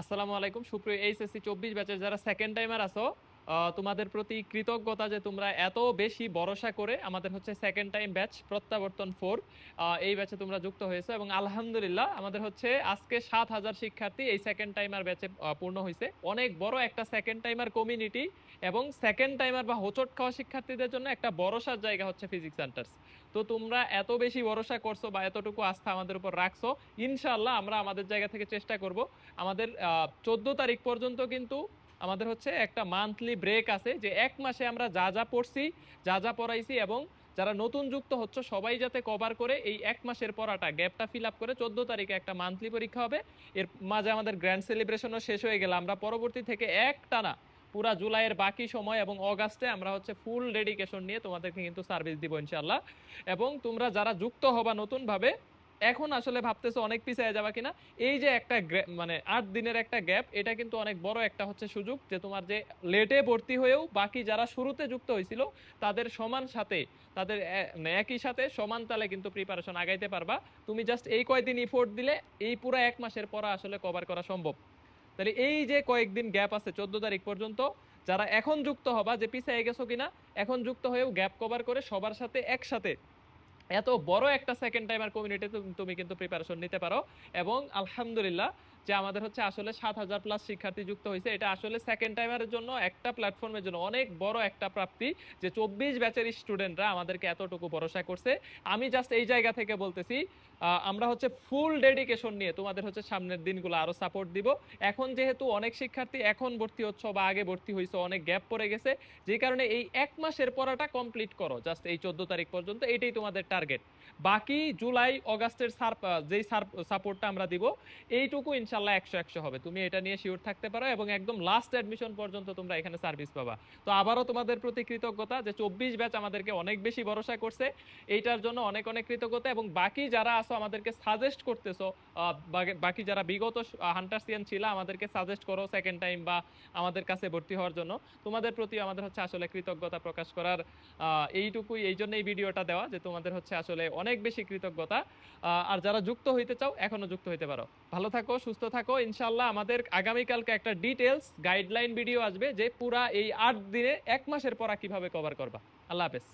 আসসালামু আলাইকুম। সুপ্রিয় এইচএসসি চব্বিশ ব্যাচের যারা সেকেন্ড টাইমার আসো তোমাদের প্রতি কৃতজ্ঞতা যে তোমরা এত বেশি ভরসা করে আমাদের হচ্ছে সেকেন্ড টাইম ব্যাচ প্রত্যাবর্তন ফোর এই ব্যাচে তোমরা যুক্ত হয়েছে এবং আলহামদুলিল্লাহ আমাদের হচ্ছে আজকে সাত হাজার শিক্ষার্থী এই সেকেন্ড টাইমার ব্যাচে পূর্ণ হয়েছে। অনেক বড় একটা সেকেন্ড টাইমার কমিউনিটি এবং সেকেন্ড টাইমার বা হোচট খাওয়া শিক্ষার্থীদের জন্য একটা ভরসার জায়গা হচ্ছে ফিজিক্স সেন্টার্স তো তোমরা এত বেশি ভরসা করছ বা এতটুকু আস্থা আমাদের উপর রাখছো ইনশাল্লাহ আমরা আমাদের জায়গা থেকে চেষ্টা করব। আমাদের চোদ্দ তারিখ পর্যন্ত কিন্তু আমাদের হচ্ছে একটা মান্থলি ব্রেক আছে যে এক মাসে আমরা যা যা পড়ছি, যা যা পড়াইছি এবং যারা নতুন যুক্ত হচ্ছে সবাই যাতে কভার করে এই এক মাসের পড়াটা গ্যাপটা ফিল আপ করে চোদ্দ তারিখে একটা মান্থলি পরীক্ষা হবে। এর মাঝে আমাদের গ্র্যান্ড সেলিব্রেশনও শেষ হয়ে গেলে। আমরা পরবর্তী থেকে এক টানা পুরা জুলাইয়ের বাকি সময় এবং অগাস্টে আমরা হচ্ছে ফুল ডেডিকেশন নিয়ে তোমাদেরকে কিন্তু সার্ভিস দিব ইনশাল্লাহ এবং তোমরা যারা যুক্ত হবা নতুনভাবে এখন আসলে ভাবতেছো অনেক পিছিয়ে যাবা কিনা? এই যে একটা মানে আট দিনের একটা গ্যাপ, এটা কিন্তু অনেক বড় একটা হচ্ছে সুযোগ যে তোমার যে লেটে ভর্তি হয়েও বাকি যারা শুরুতে যুক্ত হয়েছিল, তাদের সমান সাথে, তাদের মানে একই সাথে সমান তালে কিন্তু প্রিপারেশন আগাইতে পারবা। তুমি জাস্ট এই কয়দিন ইফোর্ট দিলে, এই পুরো এক মাসের পড়া আসলে কভার করা সম্ভব। তাহলে এই যে কয়েকদিন গ্যাপ আছে চোদ্দ তারিখ পর্যন্ত, যারা এখন যুক্ত হবা যে পিছিয়ে গেছো কিনা, এখন যুক্ত হয়েও গ্যাপ কভার করে সবার সাথে একসাথে এত বড় একটা সেকেন্ড টাইমার কমিউনিটিতে তুমি কিন্তু প্রিপারেশন নিতে পারো। এবং আলহামদুলিল্লাহ যে আমাদের হচ্ছে আসলে সাত হাজার প্লাস শিক্ষার্থী যুক্ত হয়েছে। এটা আসলে সেকেন্ড টাইমারের জন্য একটা প্ল্যাটফর্মের জন্য অনেক বড় একটা প্রাপ্তি যে চব্বিশ ব্যাচের স্টুডেন্টরা আমাদেরকে এতটুকু ভরসা করছে। আমি জাস্ট এই জায়গা থেকে বলতেছি আমরা হচ্ছে ফুল ডেডিকেশন নিয়ে তোমাদের হচ্ছে সামনের দিনগুলো আরও সাপোর্ট দিব। এখন যেহেতু অনেক শিক্ষার্থী এখন ভর্তি হচ্ছে বা আগে ভর্তি হয়েছে অনেক গ্যাপ পড়ে গেছে। যে কারণে এই এক মাসের পড়াটা কমপ্লিট করো জাস্ট এই চোদ্দ তারিখ পর্যন্ত, এটাই তোমাদের টার্গেট বাকি জুলাই, অগাস্টের সার যেই সাপোর্টটা আমরা দিব, এইটুকু ইনশাল্লাহ একশো একশো হবে। তুমি এটা নিয়ে শিওর থাকতে পারো এবং একদম লাস্ট অ্যাডমিশন পর্যন্ত তোমরা এখানে সার্ভিস পাবা। তো আবারও তোমাদের প্রতি কৃতজ্ঞতা যে চব্বিশ ব্যাচ আমাদেরকে অনেক বেশি ভরসা করছে। এইটার জন্য অনেক অনেক কৃতজ্ঞতা এবং বাকি যারা আসো আমাদেরকে সাজেস্ট করতেছো বাকি- যারা বিগত হান্টারসিয়ান ছিল আমাদেরকে সাজেস্ট করো সেকেন্ড টাইম বা আমাদের কাছে ভর্তি হওয়ার জন্য। তোমাদের প্রতি আমাদের হচ্ছে আসলে কৃতজ্ঞতা প্রকাশ করার এইটুকুই, এই জন্য এই ভিডিওটা দেওয়া যে তোমাদের হচ্ছে আসলে অনেক বেশি কৃতজ্ঞতা। আর যারা যুক্ত হইতে চাও, এখনও যুক্ত হইতে পারো। ভালো থাকো সুস্থ থাকো। ইনশাল্লাহ আমাদের আগামীকালকে একটা ডিটেলস গাইডলাইন ভিডিও আসবে যে পুরা এই আট দিনে এক মাসের পড়া কীভাবে কভার করবা। আল্লাহ হাফেজ।